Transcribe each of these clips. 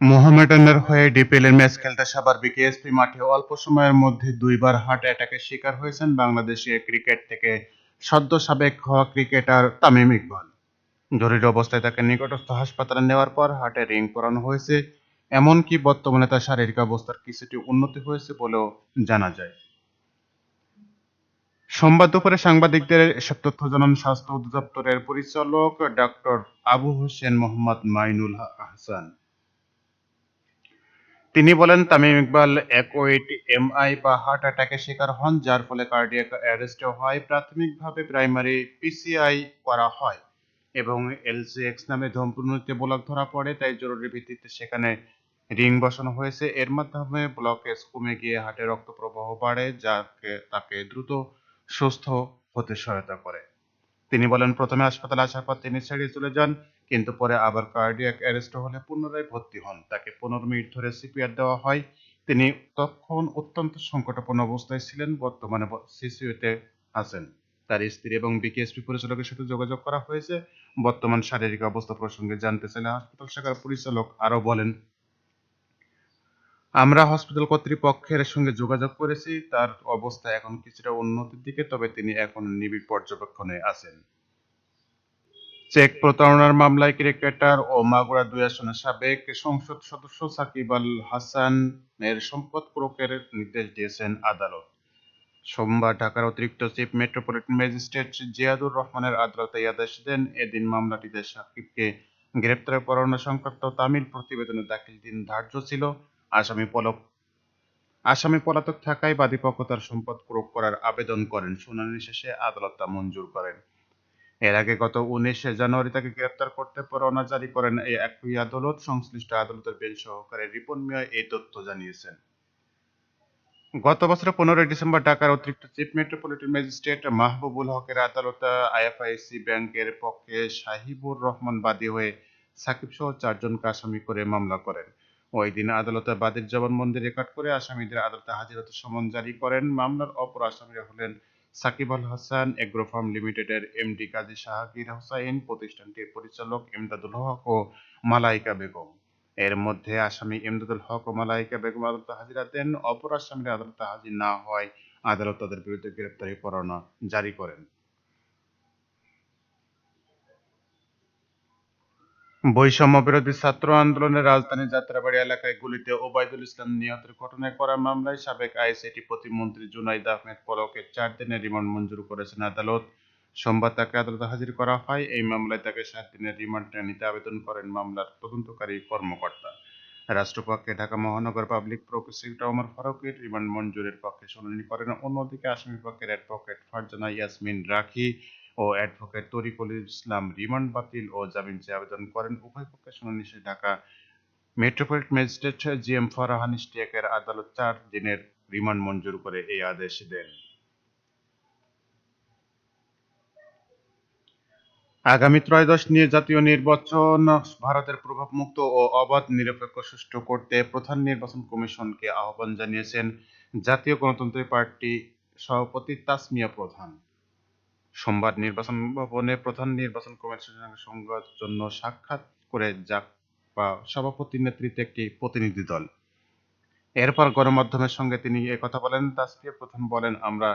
মোহামেডানের হয়ে ডিপিএলের ম্যাচ খেলতে সাবার বিকেএসপি মাঠে অল্প সময়ের মধ্যে দুইবার হার্ট অ্যাটাকের শিকার হয়েছেন বাংলাদেশি ক্রিকেট থেকে সদ্য সাবেক হওয়া ক্রিকেটার তামিম ইকবাল। জরুরি অবস্থায় তাকে নিকটস্থ হাসপাতালে নেওয়ার পর হার্টে রিং পরানো হয়েছে, এমনকি বর্তমানে তার শারীরিক অবস্থার কিছুটি উন্নতি হয়েছে বলেও জানা যায়। সোমবার দুপুরে সাংবাদিকদের এসব তথ্য জানান স্বাস্থ্য অধিদপ্তরের পরিচালক ডক্টর আবু হোসেন মোহাম্মদ মাইনুল হাসান। তিনি বলেন, তামিম ইকবাল একোয়েট এমআই বা হার্ট অ্যাটাকের শিকার হন, যার ফলে কার্ডিয়াক অ্যারেস্ট হয়, প্রাথমিকভাবে প্রাইমারি পিসিআই করা হয় এবং এলসিএক্স নামে ধূমপুরনীতে ব্লক ধরা পড়ে, তাই জরুরি ভিত্তিতে সেখানে রিং বসানো হয়েছে। এর মাধ্যমে ব্লকেজ কমে গিয়ে হার্টে রক্ত প্রবাহ বাড়ে, যাকে তাকে দ্রুত সুস্থ হতে সহায়তা করে। তিনি বলেন, প্রথমে হাসপাতালে আসার পর তিনি ছেড়ে চলে যান, কিন্তু পরে আবার কার্ডিয়াক অ্যারেস্ট হলে পুনরায় ভর্তি হন। তাকে পনেরো মিনিট ধরে সিপিআর দেওয়া হয়। তিনি তখন অত্যন্ত সংকটাপন্ন অবস্থায় ছিলেন, বর্তমানে সিসিউতে আছেন। তার স্ত্রী এবং বিকেএসপি পরিচালকের সাথে যোগাযোগ করা হয়েছে। বর্তমান শারীরিক অবস্থা প্রসঙ্গে জানতে চাইলে হাসপাতাল শাখার পরিচালক আরও বলেন আমরা হসপিটাল কর্তৃপক্ষের সঙ্গে যোগাযোগ করেছি, তার অবস্থা এখন কিছুটা উন্নতির দিকে, তবে তিনি এখন নিবিড় পর্যবেক্ষণে আছেন। চেক প্রতারণার মামলায় ক্রিকেটার ও মাগুরা দুই আসনের সাবেক সংসদ সদস্য সাকিব আল হাসানের সম্পদ ক্রোকের নির্দেশ দিয়েছেন আদালত। সোমবার ঢাকার অতিরিক্ত চিফ মেট্রোপলিটন ম্যাজিস্ট্রেট জিয়াদুর রহমানের আদালতে আদেশ দেন। এদিন মামলাটিতে সাকিবকে গ্রেপ্তার পরোয়ানা সংক্রান্ত তামিল প্রতিবেদনে দাখিল দিন ধার্য ছিল। আসামি পলক। আসামি পলাতক থাকায় বাদীপক্ষ তার সম্পদ ক্রোক করার আবেদন করেন। শুনানি শেষে আদালত তা মঞ্জুর করেন। এর আগে গত উনিশে জানুয়ারি তাকে গ্রেপ্তার করতে পরোয়ানা জারি করেন এই একই আদালত। সংশ্লিষ্ট আদালতের বেঞ্চ সহকারে রিপন মিয়া এই তথ্য জানিয়েছেন। গত বছরের পনেরোই ডিসেম্বর ঢাকার অতিরিক্ত চিফ মেট্রোপলিটন ম্যাজিস্ট্রেট মাহবুবুল হকের আদালত আইএফআইসি ব্যাংকের পক্ষে সাহিবুর রহমান বাদী হয়ে সাকিব সহ চারজনকে আসামি করে মামলা করেন। ওই দিন আদালতে বাদীর জবানবন্দি রেকর্ড করে আসামিদের আদালতে হাজির হতে সমন জারি করেন মামলার অপর আসামিরা হলেন সাকিব আল হাসান এগ্রো ফার্ম লিমিটেডের এমডি কাজী শাহাকির হোসাইন, প্রতিষ্ঠানটির পরিচালক এমদাদুল হক ও মালাইকা বেগম। এর মধ্যে আসামি এমদাদুল হক ও মালাইকা বেগম আদালতে হাজিরা দেন, অপর আসামিরা আদালতে হাজির না হওয়ায় আদালত তাদের বিরুদ্ধে গ্রেপ্তারি পরোয়ানা জারি করেন। বৈষম্য বিরোধী ছাত্র আন্দোলনের রাজধানী যাত্রাবাড়ি এলাকায় গুলিতে ওবায়দুল ইসলাম নিহতের ঘটনায় করা মামলায় সাবেক আইসিটি প্রতিমন্ত্রী জুনাইদ আহমেদ পলকের চার দিনের রিমান্ড মঞ্জুর করেছেন আদালত। সোমবার তাকে আদালতে হাজির করা হয়। এই মামলায় তাকে সাত দিনের রিমান্ড নিতে আবেদন করেন মামলার তদন্তকারী কর্মকর্তা। রাষ্ট্রপক্ষে ঢাকা মহানগর পাবলিক প্রসিকিউটর ওমর ফারুকের রিমান্ড মঞ্জুরের পক্ষে শুনানি করেন। অন্যদিকে আসামি পক্ষের অ্যাডভোকেট ফারজানা ইয়াসমিন রাখি। ও অ্যাডভোকেট তরিকুল ইসলাম রিমান্ড বাতিল ও জামিন চেয়ে আবেদন করেন। উভয় পক্ষের শুনানি শেষে Dhaka metropolitan magistrate G M Farhan ইশতিয়াকের আদালত চার দিনের রিমান্ড মঞ্জুর করে এই আদেশ দেন। আগামী ত্রয়োদশ নিয়ে জাতীয় নির্বাচন ভারতের প্রভাবমুক্ত ও অবাধ নিরপেক্ষ সুষ্ঠু করতে প্রধান নির্বাচন কমিশনকে আহ্বান জানিয়েছেন জাতীয় গণতন্ত্রী পার্টি সভাপতি তাসমিয়া প্রধান। সোমবার নির্বাচন ভবনে প্রধান নির্বাচন কমিশনের সঙ্গে জন্য সাক্ষাৎ করে বা সভাপতির নেতৃত্বে একটি প্রতিনিধি দল। এরপর গণমাধ্যমের সঙ্গে তিনি কথা বলেন তাসফিয়া প্রথম বলেন আমরা।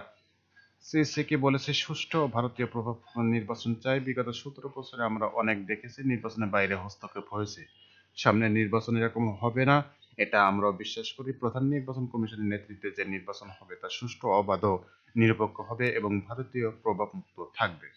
সিসিকে বলেছে, সুষ্ঠু ভারতীয় প্রভাব নির্বাচন চাই। বিগত সতেরো বছরে আমরা অনেক দেখেছি, নির্বাচনের বাইরে হস্তক্ষেপ হয়েছে। সামনে নির্বাচন এরকম হবে না। এটা আমরা বিশ্বাস করি। প্রধান নির্বাচন কমিশনের নেতৃত্বে যে নির্বাচন হবে, তা সুষ্ঠু, অবাধ, নিরপেক্ষ হবে এবং ভারতীয় প্রভাবমুক্ত থাকবে।